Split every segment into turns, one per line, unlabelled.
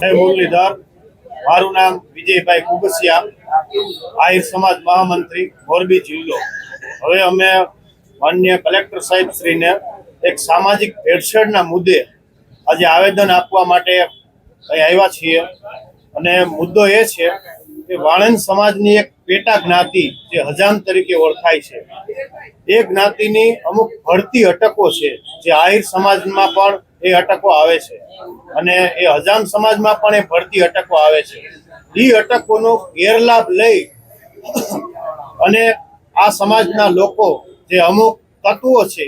મુરલીધર. મારું નામ વિજયભાઈ કુબસિયા આહિર સમાજ મહામંત્રી, મોરબી જિલ્લો. હવે અમે માન્ય કલેક્ટર સાહેબ શ્રીને એક સામાજિક ભેળસેળના મુદ્દે આજે આવેદન આપવા માટે અહીં આવ્યા છીએ. અને મુદ્દો એ છે કે વાણંદ સમાજની એક પેટા જ્ઞાતિ જે હજામ તરીકે ઓળખાય છે. એ જ્ઞાતિની અમુક ભળતી અટકો છે, જે આહિર સમાજમાં પણ એ અટકો આવે છે. અને એ હજામ સમાજમાં પણ એ ભળતી અટકો આવે છે. એ અટકોનો ગેરલાભ લઈ અને આ સમાજના લોકો જે અમુક તત્વો છે,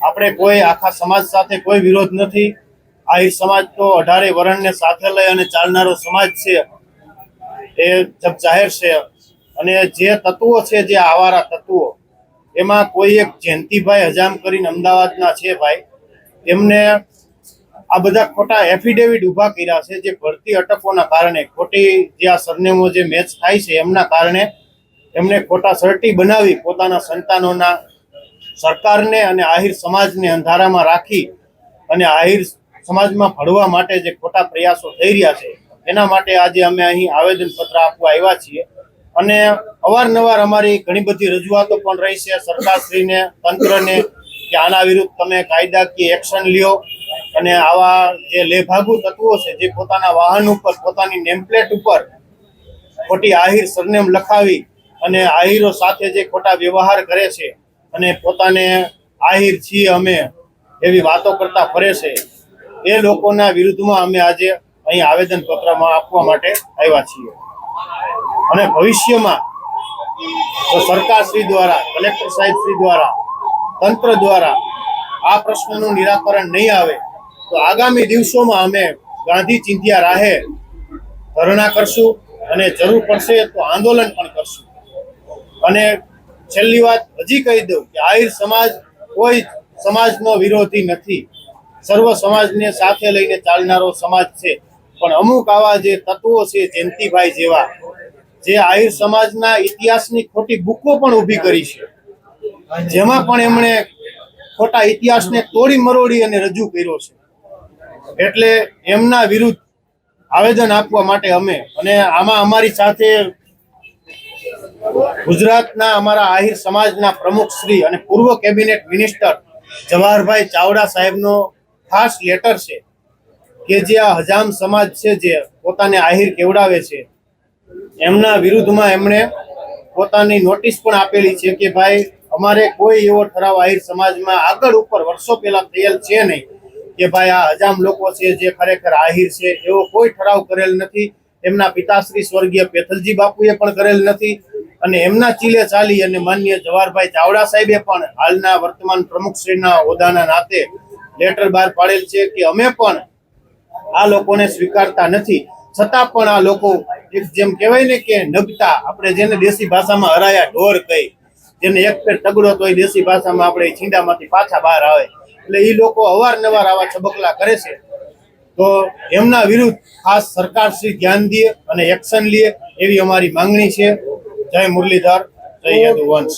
આપણે કોઈ આખા સમાજ સાથે કોઈ વિરોધ નથી. આહિર સમાજ તો અઢારે વરણને સાથે લઈ અને ચાલનારો સમાજ છે. એ જબ જાહેર છે. અને જે તત્વો છે, જે આવારા તત્વો એમાં કોઈ એક જયંતિભાઈ હજામ કરીને અમદાવાદના છે ભાઈ, એમને આ બધા ખોટા એફિડેવિટ ઊભા કર્યા છે જે ભરતી અટકોના કારણે, ખોટી જે આ સરનેમો જે મેચ થાય છે એમના કારણે એમને ખોટા સર્ટી બનાવી પોતાના સંતાનોના સરકારને અને આહિર સમાજને અંધારામાં રાખી અને આહિર સમાજમાં ભળવા માટે જે ખોટા પ્રયાસો થઈ રહ્યા છે, એના માટે આજે અમે અહીં આવેદનપત્ર આપવા આવ્યા છીએ. અને અવારનવાર અમારી ઘણી બધી રજૂઆતો પણ રહી છે. સરકારશ્રીને, તંત્રને કે આના વિરુદ્ધ તમે કાયદાકીય એક્શન લ્યો અને આવા જે લેભાગુ તત્વો છે, જે પોતાના વાહન ઉપર, પોતાની નેમપ્લેટ ઉપર ખોટી આહિર, સરનેમ લખાવી અને આહિરો સાથે જે ખોટા વ્યવહાર કરે છે અને પોતાને આહિર છીએ અમે એવી વાતો કરતા ફરે છે, એ લોકોના વિરુદ્ધમાં અમે આજે અહીં આવેદન પત્રમાં આપવા માટે આવ્યા છીએ. અને ભવિષ્યમાં જો સરકાર શ્રી દ્વારા, કલેક્ટર સાહેબ શ્રી દ્વારા, તંત્ર દ્વારા આ પ્રશ્નનું નિરાકરણ નહીં આવે, તો આગામી દિવસોમાં અમે ગાંધી ચિંધ્યા રાહે ધરણા કરશું અને જરૂર પડશે તો આંદોલન પણ કરશું. અને છેલ્લી વાત હજી કહી દઉં કે આહિર સમાજ કોઈ સમાજનો વિરોધી નથી. સર્વ સમાજને સાથે લઈને ચાલનારો સમાજ છે. પણ અમુક આવા જે તત્વો છે, જયંતિભાઈ જેવા જે આહિર સમાજના ઇતિહાસની ખોટી બુકો પણ ઊભી કરી છે. જેમાં પણ એમણે ખોટા ઇતિહાસને તોડી મરોડી અને રજૂ કર્યો છે. એટલે એમના વિરુદ્ધ આવેદન આપવા માટે અમે અને આમાં અમારી સાથે ગુજરાતના અમારા આહિર સમાજના પ્રમુખ શ્રી અને પૂર્વ કેબિનેટ મિનિસ્ટર જવાહરભાઈ ચાવડા સાહેબનો ખાસ લેટર છે કે જે આ હજામ સમાજ છે જે પોતાને આહિર કેવડાવે છે. એમના વિરુદ્ધમાં એમણે પોતાની નોટિસ પણ આપેલી છે કે ભાઈ, અમારે કોઈ એવો ઠરાવ આહિર સમાજમાં આગળ ઉપર વર્ષો પહેલા થયેલ છે નહીં કે ભાઈ આ હજામ લોકો છે જે ખરેખર આહિર છે, એવો કોઈ ઠરાવ કરેલ નથી. એમના પિતાશ્રી સ્વર્ગીય પેથલજી બાપુએ પણ કરેલ નથી અને એમના ચીલે ચાલી અને માન્ય જવાહરભાઈ ચાવડા સાહેબે પણ હાલના વર્તમાન પ્રમુખશ્રીના હોદ્દાના નાતે લેટર બહાર પાડેલ છે કે અમે પણ આ લોકોને સ્વીકારતા નથી. છતાં પણ આ લોકો એક જેમ કહેવાય ને કે નગતા, આપણે જેને દેશી ભાષામાં હરાયા, ઢોર કહી, જેને એક પેર તગડો તો દેશી ભાષામાં આપણે છીંડામાંથી પાછા બહાર આવે. એટલે એ લોકો અવારનવાર આવા છબકલા કરે છે. તો એમના વિરુદ્ધ ખાસ સરકાર શ્રી ધ્યાન દે અને એક્શન લે એવી અમારી માંગણી છે. જય મુરલીધર, જય યદુવંશ